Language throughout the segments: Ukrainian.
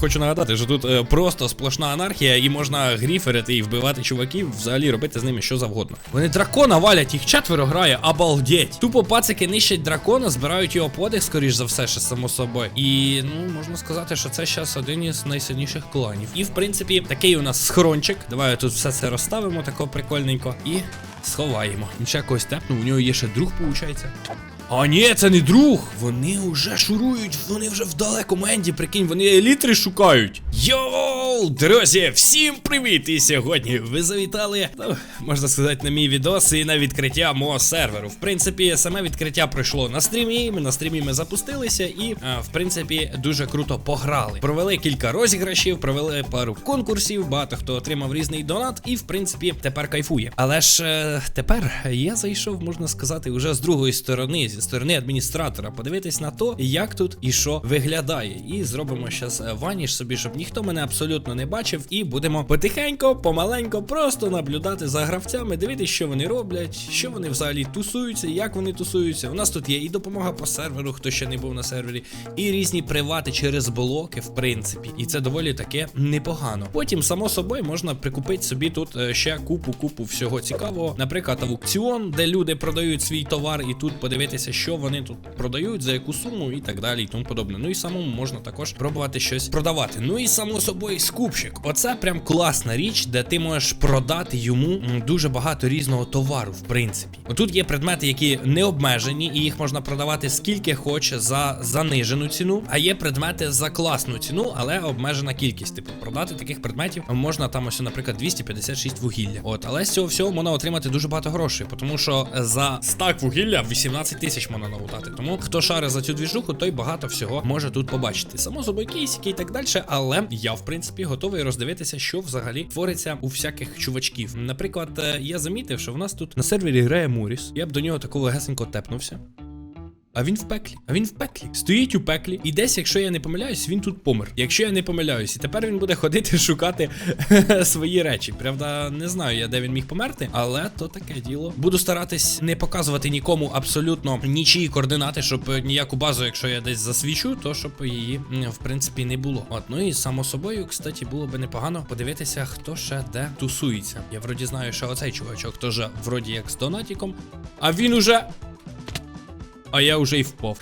Хочу нагадати, що тут е, просто сплошна анархія, і можна гріферити і вбивати чуваків, взагалі робити з ними що завгодно. Вони дракона валять, їх четверо грає, обалдеть. Тупо пацики нищать дракона, збирають його подих, скоріш за все, ще само собою. І ну можна сказати, що це зараз один із найсильніших кланів. І в принципі, такий у нас схорончик. Давай тут все це розставимо, тако прикольненько. І сховаємо. Він ще когось тепнув, у нього є ще друг, виходить. А ні, це не друг. Вони вже шурують, вони вже в далекому енді, прикинь, вони елітри шукають. Йоу, друзі, всім привіт! І сьогодні ви завітали, ну, можна сказати, на мій відос і на відкриття мого серверу. В принципі, саме відкриття пройшло на стрімі. Ми на стрімі ми запустилися і, а, в принципі, дуже круто пограли. Провели кілька розіграшів, провели пару конкурсів, багато хто отримав різний донат, і в принципі тепер кайфує. Але ж е, тепер я зайшов, можна сказати, уже з другої сторони, зі сторони адміністратора, подивитись на то, як тут і що виглядає. І зробимо зараз ваніш собі, щоб ніхто мене абсолютно не бачив. І будемо потихенько, помаленько, просто наблюдати за гравцями, дивитися, що вони роблять, що вони взагалі тусуються, як вони тусуються. У нас тут є і допомога по серверу, хто ще не був на сервері, і різні привати через блоки, в принципі. І це доволі таке непогано. Потім, само собою, можна прикупити собі тут е, ще купу-купу всього цікавого. Наприклад, аукціон, де люди продають свій товар, і тут подивитися, що вони тут продають, за яку суму і так далі, і тому подобне. Ну і самому можна також пробувати щось продавати. Ну і само собою скупщик. Оце прям класна річ, де ти можеш продати йому дуже багато різного товару, в принципі. Тут є предмети, які не обмежені, і їх можна продавати скільки хоче за занижену ціну. А є предмети за класну ціну, але обмежена кількість. Типу, продати таких предметів можна там ось, наприклад, 256 вугілля. От, але з цього всього можна отримати дуже багато грошей, тому що за стак вугілля 18 тисяч можна налутати. Тому хто шари за цю двіжуху, той багато всього може тут побачити. Само собою кейсики і так далі. Але я, в принципі, готовий роздивитися, що взагалі твориться у всяких чувачків. Наприклад, е, я замітив, що в нас тут на сервері грає Муріс. Я б до нього такого легесенько тепнувся. А він в пеклі. А він в пеклі. Стоїть у пеклі. І десь, якщо я не помиляюсь, він тут помер. Якщо я не помиляюсь, і тепер він буде ходити шукати свої речі. Правда, не знаю я, де він міг померти, але то таке діло. Буду старатись не показувати нікому абсолютно нічиї координати, щоб ніяку базу, якщо я десь засвічу, то щоб її в принципі не було. От, ну і само собою, кстати, було би непогано подивитися, хто ще де тусується. Я вроді знаю, що оцей чувачок теж вроді як з донатіком. А він уже. А я вже і впав.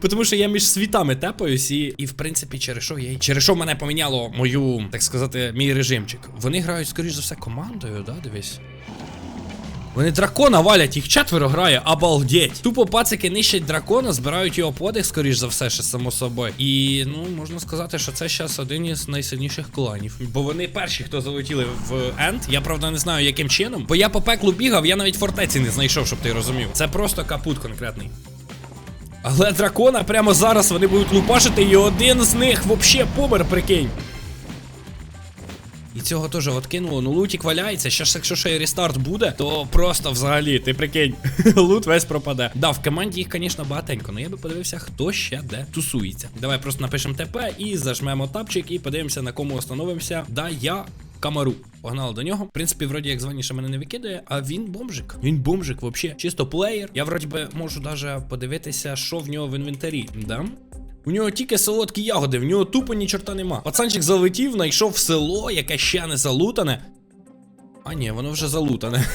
Тому що я між світами тепаюсь і, і в принципі, через що я через що мене поміняло мою, так сказати, мій режимчик. Вони грають, скоріш за все, командою, да, дивись. Вони дракона валять, їх четверо грає, обалдеть. Тупо пацики нищать дракона, збирають його подих, скоріш за все, ще само собою. І ну можна сказати, що це зараз один із найсильніших кланів. Бо вони перші, хто залетіли в Енд. Я правда не знаю, яким чином. Бо я по пеклу бігав, я навіть фортеці не знайшов, щоб ти розумів. Це просто капут конкретний. Але дракона прямо зараз вони будуть лупашити, і один з них вообще помер, прикинь. Цього теж откинуло. Ну лутік валяється. Ще ж якщо ще й рестарт буде, то просто взагалі, ти прикинь, лут весь пропаде. Да, в команді їх, звісно, багатенько, але я би подивився, хто ще де тусується. Давай просто напишемо ТП і зажмемо тапчик, і подивимося, на кому остановимося. Да, я. Камару. Погнали до нього. В принципі, вроді як званіше мене не викидає, а він бомжик. Він бомжик, взагалі. Чисто плеєр. Я вроді би можу даже подивитися, що в нього в інвентарі. Да? У нього тільки солодкі ягоди, в нього тупо ні чорта нема. Пацанчик залетів, знайшов село, яке ще не залутане. А ні, воно вже залутане.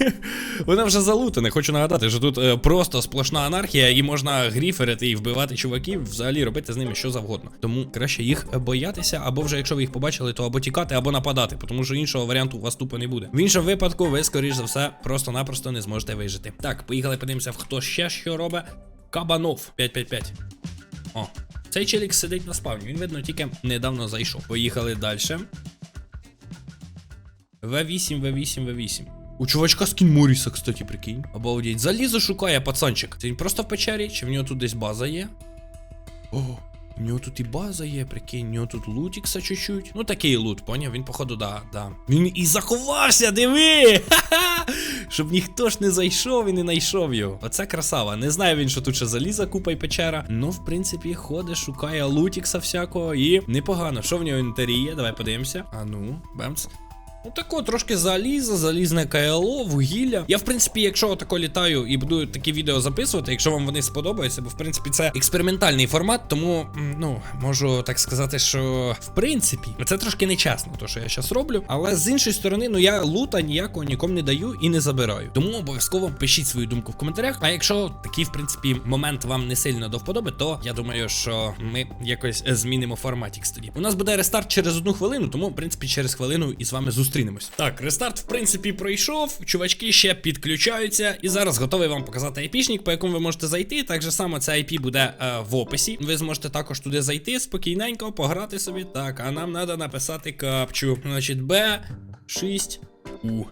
воно вже залутане. Хочу нагадати, що тут е, просто сплошна анархія, і можна гріферити і вбивати чуваків, взагалі робити з ними що завгодно. Тому краще їх боятися, або вже якщо ви їх побачили, то або тікати, або нападати, тому що іншого варіанту у вас тупо не буде. В іншому випадку, ви, скоріш за все, просто-напросто не зможете вижити. Так, поїхали, подивимося, хто ще що робить. Кабанов 555. О, цей челік сидить на спавні, він, видно, тільки недавно зайшов. Поїхали далі. В8, В8, В8. У чувачка скін Моріса, кстати, прикинь. Обалдеть. Залізо шукає пацанчик. Це він просто в печері, чи в нього тут десь база є? О, у нього тут і база є, прикинь, у нього тут лутікса чуть-чуть. Ну такий лут, поняв? Він, походу, да, да. Він і заховався, диви! Ха-ха! Щоб ніхто ж не зайшов і не знайшов його. Оце красава. Не знаю він, що тут ще заліза, купа і печера. Ну, в принципі, ходить, шукає лутікса всякого і непогано. Що в нього є? Давай подивимося. А ну, бемц. Отако трошки заліза, залізне КЛО, вугілля. Я, в принципі, якщо отако літаю і буду такі відео записувати, якщо вам вони сподобаються, бо в принципі це експериментальний формат, тому ну можу так сказати, що в принципі це трошки нечесно, то що я зараз роблю. Але з іншої сторони, ну я лута ніякого нікому не даю і не забираю. Тому обов'язково пишіть свою думку в коментарях. А якщо такий, в принципі, момент вам не сильно до вподоби, то я думаю, що ми якось е, змінимо форматікс тоді. У нас буде рестарт через одну хвилину, тому в принципі через хвилину і з вами зустрінемось. Так, рестарт, в принципі, пройшов. Чувачки ще підключаються, і зараз готовий вам показати айпішник, по якому ви можете зайти. Так же само це IP буде е, в описі. Ви зможете також туди зайти спокійненько, пограти собі. Так, а нам треба написати капчу. Значить, Б6 У.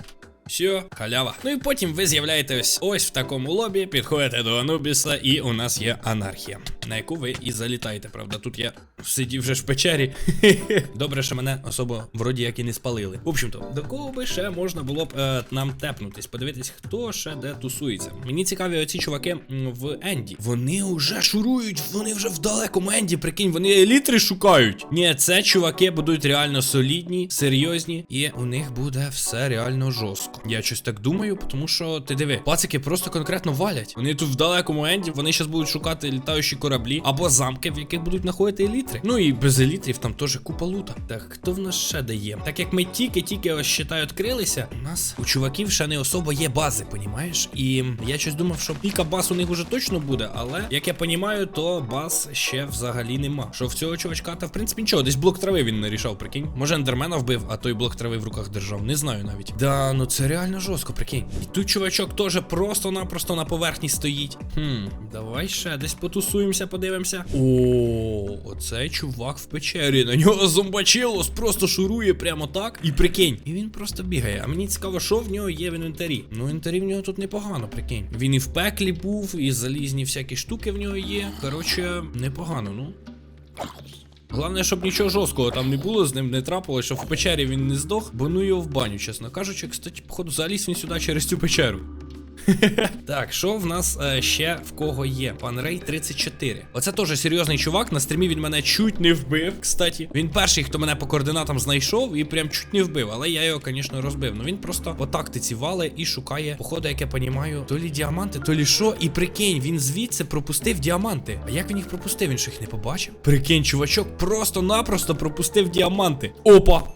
Все, халява. Ну і потім ви з'являєтесь ось в такому лобі, підходите до Анубіса, і у нас є анархія, на яку ви і залітаєте. Правда, тут я сидів вже в печері. Добре, що мене особо вроді як і не спалили. В общем-то, до кого би ще можна було б е, нам тепнутись, подивитись, хто ще де тусується. Мені цікаві оці чуваки в Енді. Вони вже шурують, вони вже в далекому Енді. Прикинь, вони елітри шукають. Ні, це чуваки будуть реально солідні, серйозні, і у них буде все реально жорстко. Я щось так думаю, тому що ти диви, пацики просто конкретно валять. Вони тут в далекому Енді, вони зараз будуть шукати літаючі кораблі або замки, в яких будуть знаходити елітри. Ну і без елітрів там теж купа лута. Так, хто в нас ще дає? Так як ми тільки-тільки ось считай відкрилися, у нас у чуваків ще не особо є бази, понімаєш? І я щось думав, що кілька баз у них уже точно буде, але як я понімаю, то баз ще взагалі нема. Що в цього чувачка, та в принципі нічого, десь блок трави він не рішав, прикинь. Може ендермена вбив, а той блок трави в руках держав. Не знаю навіть. Да, ну це реально жорстко, прикинь. І тут чувачок теж просто-напросто на поверхні стоїть. Хм, давай ще десь потусуємося, подивимося. О, оцей чувак в печері. На нього зомбачилос просто шурує прямо так. І прикинь. І він просто бігає. А мені цікаво, що в нього є в інвентарі. Ну, інвентарі в нього тут непогано, прикинь. Він і в пеклі був, і залізні всякі штуки в нього є. Коротше, непогано, ну. Головне, щоб нічого жорсткого там не було, з ним не трапилось, щоб в печері він не здох, бо ну його в баню, чесно кажучи. Кстати, походу, заліз він сюди через цю печеру. Так, що в нас е, ще в кого є? Пан Рей 34. Оце теж серйозний чувак. На стрімі він мене чуть не вбив. Кстати, він перший, хто мене по координатам знайшов і прям чуть не вбив. Але я його, звісно, розбив. Ну він просто по тактиці вале і шукає, походу, як я понімаю, то лі діаманти, то лі що. І прикинь, він звідси пропустив діаманти. А як він їх пропустив? Він що їх не побачив? Прикинь, чувачок просто-напросто пропустив діаманти. Опа!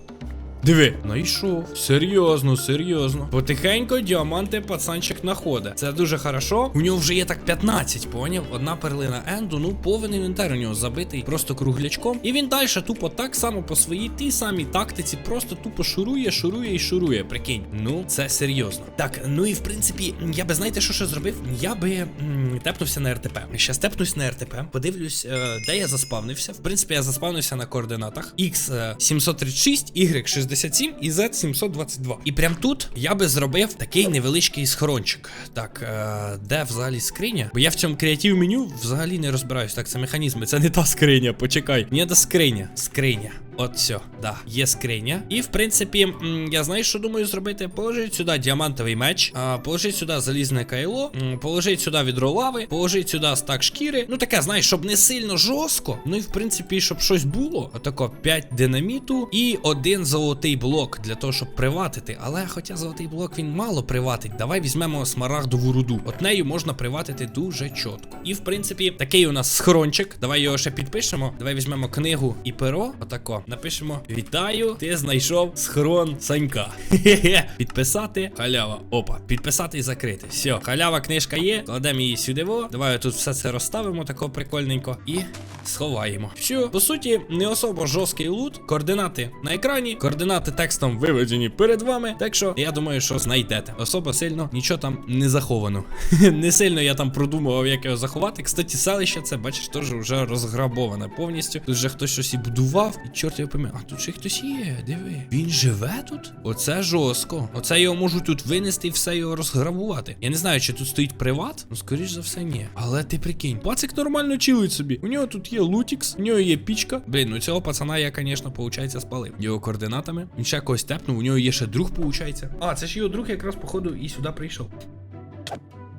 Диви, знайшов. Серйозно, серйозно. Потихенько діаманти пацанчик находить. Це дуже хорошо. У нього вже є так 15, поняв? Одна перлина енду, ну повен інвентар у нього забитий просто круглячком. І він далі тупо так само по своїй тій самій тактиці, просто тупо шурує, шурує і шурує. Прикинь. Ну, це серйозно. Так, ну і в принципі, я би знаєте, що ще зробив? Я би м, тепнувся на РТП. Ще степнусь на РТП, подивлюсь, е, де я заспавнився. В принципі, я заспавнився на координатах X е, 736, Y 67 і Z 722. І прям тут я би зробив такий невеличкий схорончик. Так, е, де взагалі скриня? Бо я в цьому креатив меню взагалі не розбираюсь. Так, це механізми, це не та скриня, почекай. Не та скриня. Скриня. От все, да, є скриня. І в принципі, я знаю, що думаю зробити. Положить сюди діамантовий меч, положить сюди залізне кайло, положить сюди відро лави, положить сюди стак шкіри. Ну таке, знаєш, щоб не сильно жорстко. Ну і в принципі, щоб щось було. Отако 5 динаміту і один золотий блок для того, щоб приватити. Але хоча золотий блок він мало приватить, давай візьмемо смарагдову руду. От нею можна приватити дуже чітко. І в принципі, такий у нас схорончик. Давай його ще підпишемо. Давай візьмемо книгу і перо. Отако. Напишемо: Вітаю, ти знайшов схорон Санька. Хе-хе. Підписати. Халява. Опа. Підписати і закрити. Все, халява книжка є. Кладемо її сюди. во. Давай тут все це розставимо тако прикольненько. І сховаємо. Все, по суті, не особо жорсткий лут. Координати на екрані. Координати текстом виведені перед вами. Так що я думаю, що знайдете. Особо сильно нічого там не заховано. не сильно я там продумував, як його заховати. Кстати, селище це, бачиш, теж вже розграбоване повністю. Тут вже хтось щось і будував, і чорт його пойме. А тут ще хтось є, диви. Він живе тут? Оце жорстко. Оце його можуть тут винести і все його розграбувати. Я не знаю, чи тут стоїть приват. Ну, скоріш за все, ні. Але ти прикинь, пацик нормально чилить собі. У нього тут є лутікс, у нього є пічка. Блін, ну цього пацана я, звісно, получається, спалив. Його координатами. Він ще когось тепнув, у нього є ще друг, получається. А, це ж його друг якраз, походу, і сюди прийшов.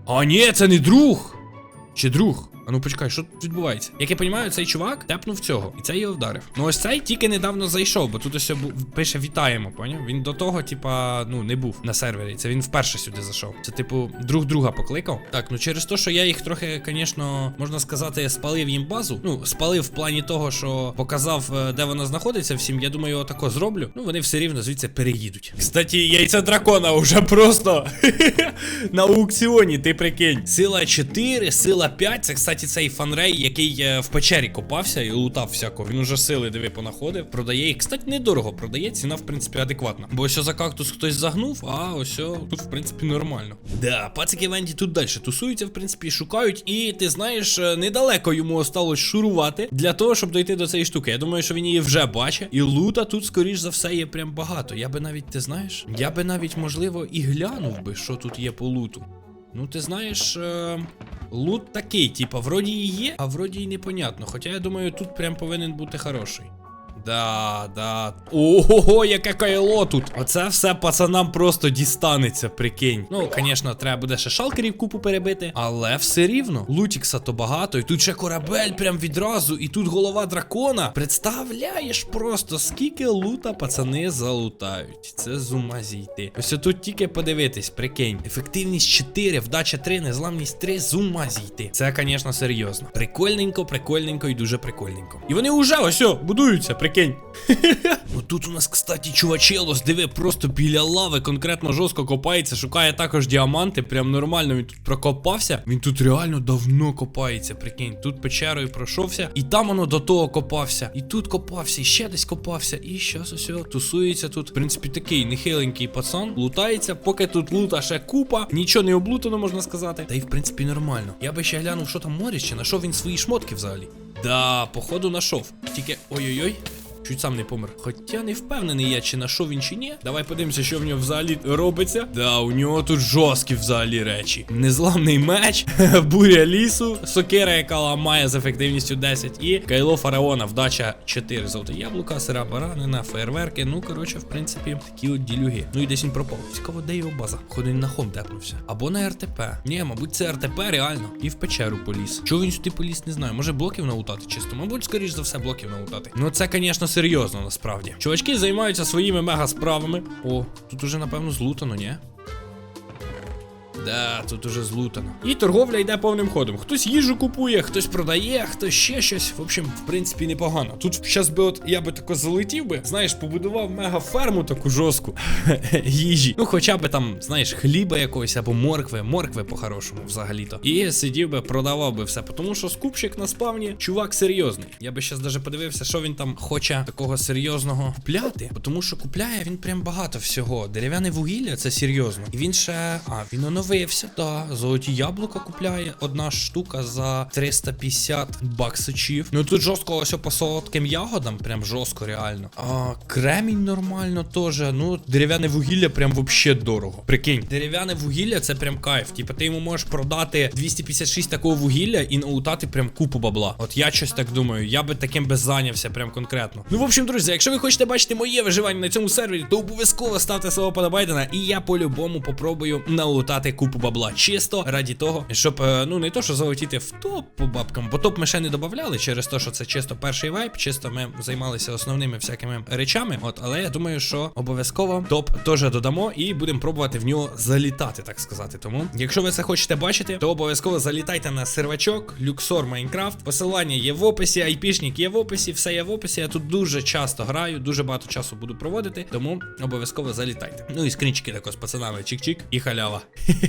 А, ні, це не друг. Чи друг? А ну почекай, що тут відбувається? Як я розумію, цей чувак тепнув цього, і це його вдарив. Ну ось цей тільки недавно зайшов, бо тут ось пише вітаємо, поняв? Він до того, типа, ну, не був на сервері. Це він вперше сюди зайшов. Це, типу, друг друга покликав. Так, ну через те, що я їх трохи, звісно, можна сказати, спалив їм базу. Ну, спалив в плані того, що показав, е, де вона знаходиться всім. Я думаю, отако зроблю. Ну, вони все рівно звідси переїдуть. Кстати, яйця дракона вже просто на аукціоні, ти прикинь. Сила 4, сила 5. Це, кстати, цей фанрей, який е, в печері копався і лутав всякого. Він уже сили диви понаходив. Продає їх. Кстати, недорого продає. Ціна, в принципі, адекватна. Бо ось за кактус хтось загнув, а ось тут, в принципі, нормально. Да, пацики Венді тут далі тусуються, в принципі, шукають. І ти знаєш, е, недалеко йому осталось шурувати для того, щоб дойти до цієї штуки. Я думаю, що він її вже бачить. І лута тут, скоріш за все, є прям багато. Я би навіть, ти знаєш, я би навіть, можливо, і глянув би, що тут є по луту. Ну, ти знаєш, е, лут такий, типа, вроді і є, а вроді і непонятно. Хоча я думаю, тут прям повинен бути хороший. Да, да. Ого, яке кайло тут. Оце все пацанам просто дістанеться, прикинь. Ну, звісно, треба буде ще шалкерів купу перебити, але все рівно. Лутікса то багато, і тут ще корабель прям відразу, і тут голова дракона. Представляєш просто, скільки лута пацани залутають. Це з ума зійти. Ось тут тільки подивитись, прикинь. Ефективність 4, вдача 3, незламність 3, з ума зійти. Це, звісно, серйозно. Прикольненько, прикольненько і дуже прикольненько. І вони вже ось будуються, прикинь. Ну тут у нас, кстати, чувачелос, диви, просто біля лави конкретно жорстко копається, шукає також діаманти, прям нормально він тут прокопався. Він тут реально давно копається, прикинь. Тут печерою пройшовся, і там воно до того копався. І тут копався, і ще десь копався. І щас ось тусується тут. В принципі, такий нехиленький пацан, лутається, поки тут лута ще купа, нічого не облутано, можна сказати. Та й в принципі нормально. Я би ще глянув, що там морі, чи знайшов він свої шмотки взагалі. Да, походу нашов. Тільки ой-ой-ой. Чуть сам не помер. Хоча не впевнений я, чи нашов він чи ні. Давай подивимося, що в нього взагалі робиться. Да, у нього тут жорсткі взагалі речі. Незламний меч, буря лісу, сокира, яка ламає з ефективністю 10, і кайло фараона, вдача 4. Золоте яблука, сира баранина, фейерверки. Ну, коротше, в принципі, такі от ділюги. Ну і десь він пропав. Цікаво, де його база. Ходить на хом тепнувся. Або на РТП. Ні, мабуть, це РТП реально. І в печеру поліз. Чого він сюди поліз, не знаю. Може блоків наутати чисто. Мабуть, скоріш за все, блоків наутати. Ну це, звісно, серйозно насправді. Чувачки займаються своїми мега справами. О, тут уже, напевно, злутано, ні? Да, тут уже злутано. І торговля йде повним ходом. Хтось їжу купує, хтось продає, хтось ще щось. В общем, в принципі, непогано. Тут щас би от я би тако залетів би, знаєш, побудував мега ферму таку жорстку їжі. Ну, хоча би там, знаєш, хліба якогось або моркви, моркви по-хорошому, взагалі-то. І сидів би, продавав би все. Тому що скупщик на спавні, чувак серйозний. Я би щас даже подивився, що він там хоче такого серйозного купляти. Тому що купляє він прям багато всього. Дерев'яне вугілля це серйозно. І він ще. А, він оновився, да. Золоті яблука купляє. Одна штука за 350 баксичів. Ну тут жорстко ось по солодким ягодам, прям жорстко, реально. А кремінь нормально теж. Ну, дерев'яне вугілля прям вообще дорого. Прикинь, дерев'яне вугілля це прям кайф. Типа ти йому можеш продати 256 такого вугілля і наутати прям купу бабла. От я щось так думаю, я би таким би зайнявся прям конкретно. Ну, в общем, друзі, якщо ви хочете бачити моє виживання на цьому сервері, то обов'язково ставте свого подобайдена, і я по-любому попробую налутати купу бабла. Чисто раді того, щоб, е, ну не то, що залетіти в топ по бабкам, бо топ ми ще не додавали через те, що це чисто перший вайп, чисто ми займалися основними всякими речами. От, але я думаю, що обов'язково топ теж додамо і будемо пробувати в нього залітати, так сказати. Тому, якщо ви це хочете бачити, то обов'язково залітайте на сервачок Люксор Майнкрафт. Посилання є в описі, айпішник є в описі, все є в описі. Я тут дуже часто граю, дуже багато часу буду проводити, тому обов'язково залітайте. Ну і скрінчики також з пацанами чик-чик і халява.